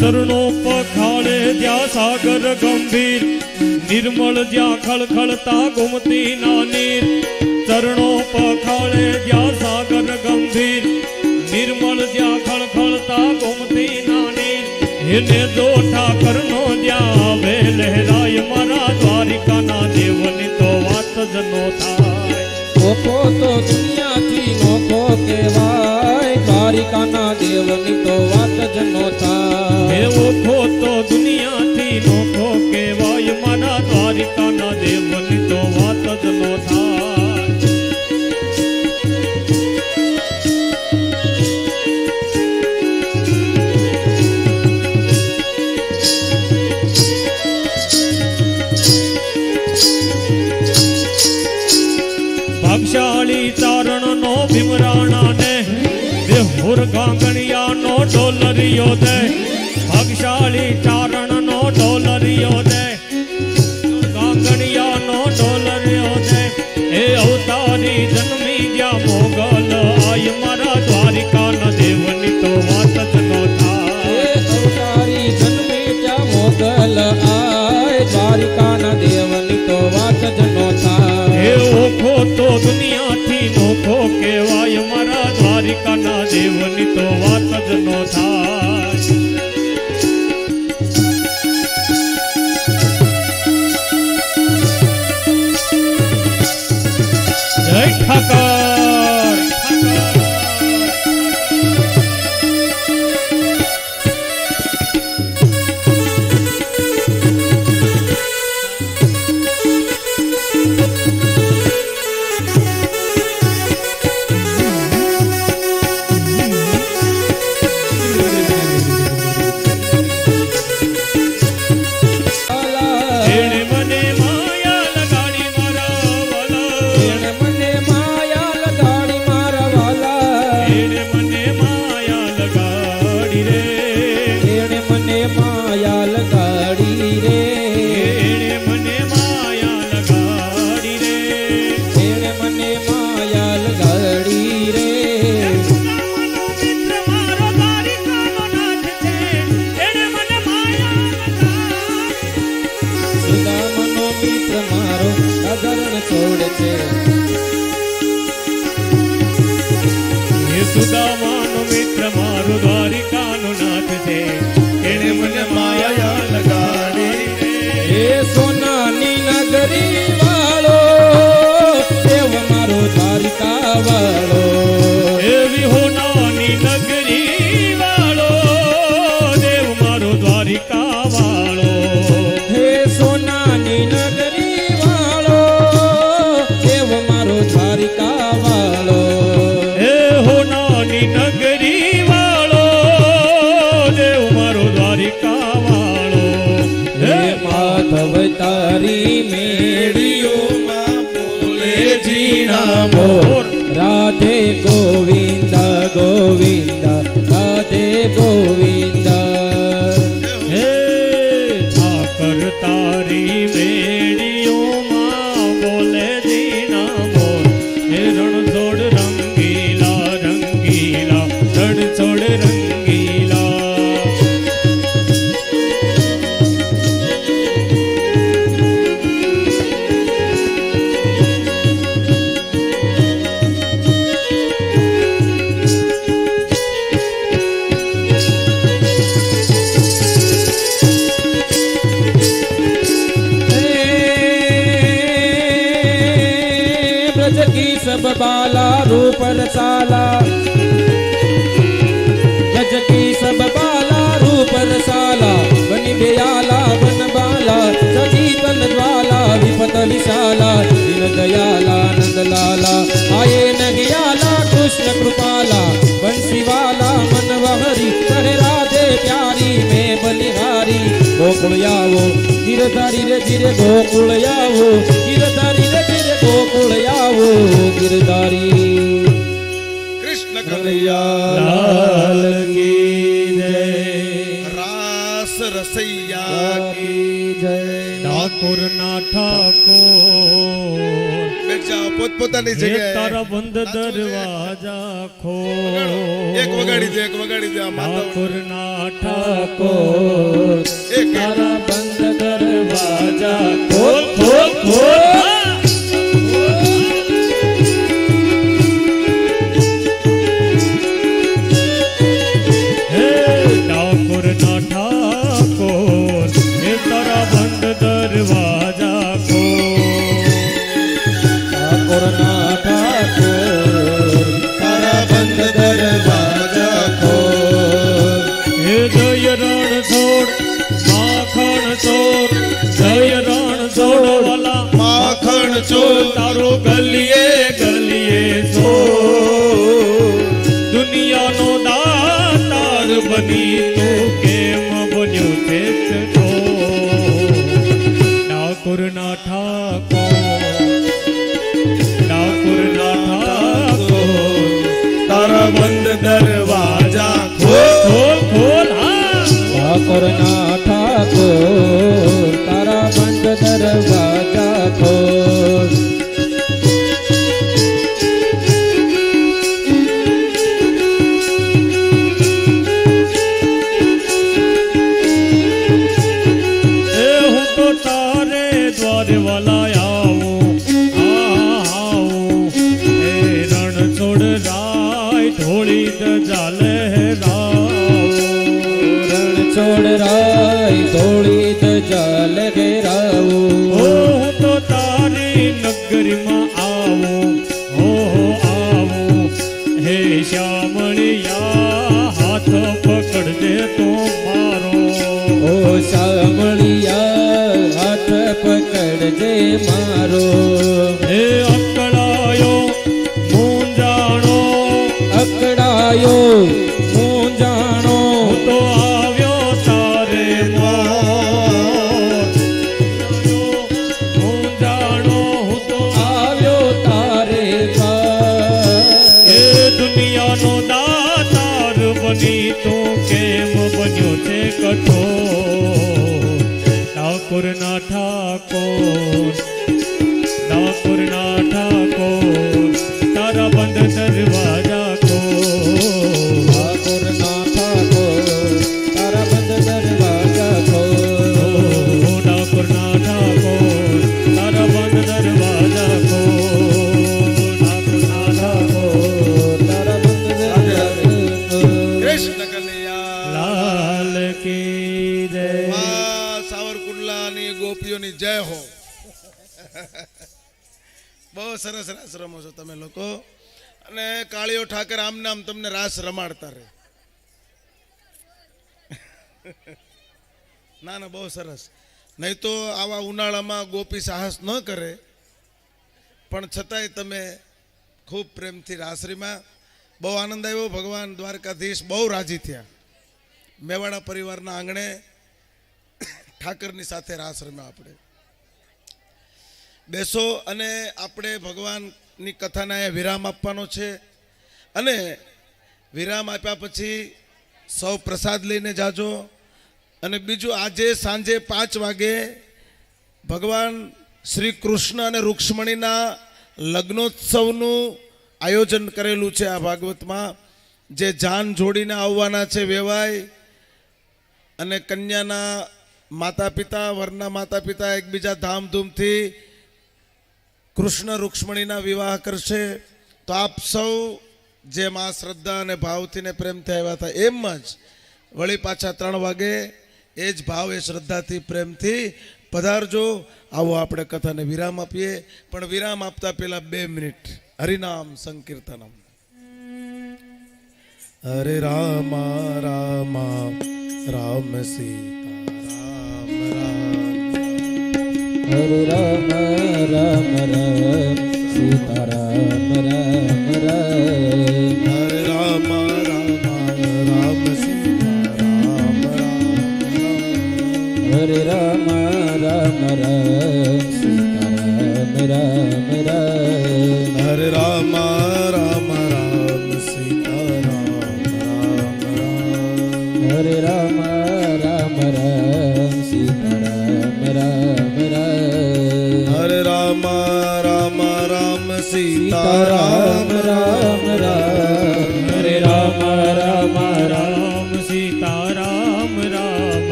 ચરણો પખાડે જ્યાં સાગર ગંભીર, નિર્મળ જ્યાં ખળખળતા ગુમતી નાની ચરણો પખાડે જ્યાં સાગર ગંભીર, નિર્મળ જ્યાં ખળખળતા ગુમતી નાની એને જો ઠાકરનો જ્યાં આવે, લહેરાય મારા દ્વારિકાના દેવની તો વાત જ નો થાય. દેવની તો વાત જ નો થાય હે ઓખો તો દુનિયાથી નોખો કેવાય મારા દ્વારિકાના દેવની તો વાત જ નો થાય ભાગશાળી ચારણ નો ભીમરાણા ને દેહુર નો ડોલરિયો દે છોડ છે એ સુદામાનો મિત્ર મારો દ્વારિકાનો નાથ છે. એણે મને માયા લગાડી. એ સોનાની નગરી વાળો દેવ મારો દ્વારિકા વાળો. તારી મેળીઓમાં બોલે જીણા મોર. રાધે ગોવિંદ ગોવિંદ રાધે ગોવિંદ सब बाला, रूप रसाला जज की सब बाला, रूप रसाला बन दयाला बन बाला, सखी तन ज्वाला, विपत विशाला दिन दयाला, नंद लाला। आए नगियाला, कृष्ण कृपाला बंसीवाला मन वहरी करे राधे प्यारी, में बलिहारी। गोकुल गिर गिरधारी रे गिरे गोकुल गिर गिरधारी रे ગોકુળ આવો ગિરધારી. કૃષ્ણ કનૈયા. લાલ કી જય. રાસ રસૈયા કી જય. ઠાકોર. ના ઠાકોર મિર્જાપુર પોતપોતાની જગ્યાએ. તારા બંધ દરવાજા ખો એક વગાડી દે એક વગાડી દે ઠાકોર ના ઠાકોર ઠાકોર. એક. તારા બંધ દરવાજા ખોલ ખોલ ખોલ દરવાજા કો ઠાકોર ના ઠાકોર તારા બંધ દરવાજા કો હે જય રણ છોડ, માખણ ચોર. જય રણ છોડ વાલા, માખણ ચોર, તારો ગલીએ ગલીએ ચોર દુનિયાનો દાતાર બની છોડ રાય ધોળી લહેરાવું ઓ હું ઠાકોર ના બહુ સરસ, રાસ રમો છો તમે લોકો. અને કાળીઓ ઠાકર આમ નામ તમને રાસ રમાડતા રહે. ના ના, બહુ સરસ. નહીં તો આવા ઉનાળામાં ગોપી સાહસ ન કરે. પણ છતાંય તમે ખૂબ પ્રેમથી રાસરીમાં બહુ આનંદ આવ્યો. ભગવાન દ્વારકાધીશ બહુ રાજી થયા. મેવાડા પરિવારના આંગણે ઠાકરની સાથે રાસ રમ્યા આપણે. બેસો અને આપણે ભગવાનની કથાને અહીંયા વિરામ આપવાનો છે. અને વિરામ આપ્યા પછી સૌ પ્રસાદ લઈને જાજો. અને બીજું આજે સાંજે પાંચ વાગે ભગવાન શ્રી કૃષ્ણ અને રૂક્ષ્મણીના લગ્નોત્સવનું આયોજન કરેલું છે આ ભાગવતમાં. જે જાન જોડીને આવવાના છે વેવાય અને કન્યાના માતા પિતા વરના માતા પિતા એકબીજા ધામધૂમથી કૃષ્ણ રૂક્ષ્મણીના વિવાહ કરશે, તો આપ સૌ જેમ આ શ્રદ્ધા અને ભાવથી ને પ્રેમથી આવ્યા હતા, એમ જ વળી પાછા ત્રણ વાગે એ જ ભાવ એ શ્રદ્ધાથી, પ્રેમથી પધારજો. આવો આપણે કથાને વિરામ આપીએ, પણ વિરામ આપતા પહેલા બે મિનિટ. હરિનામ સંકીર્તનમ. હરે રામા રામા, રામ સીતા, રામ રામ. हरे राम राम राम सीता राम राम राम।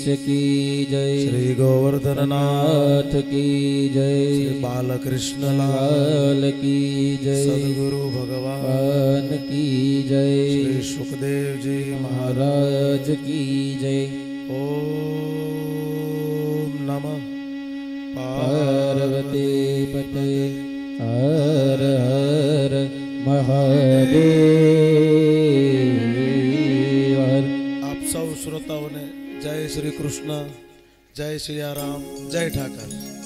દ્વારિકાધીશ કી જય શ્રી ગોવર્ધનનાથ નાથ કી જય શ્રી બાલકૃષ્ણલાલ લાલ કી જય સદગુરુ ભગવાન કી જય શ્રી સુખદેવજી મહારાજ મહારાજ કી જય ઓમ નમ પાર્વતી પતે હર હર મહાદેવ આપ સૌ શ્રોતાઓને જય શ્રી કૃષ્ણ જય શ્રી રામ જય ઠાકર.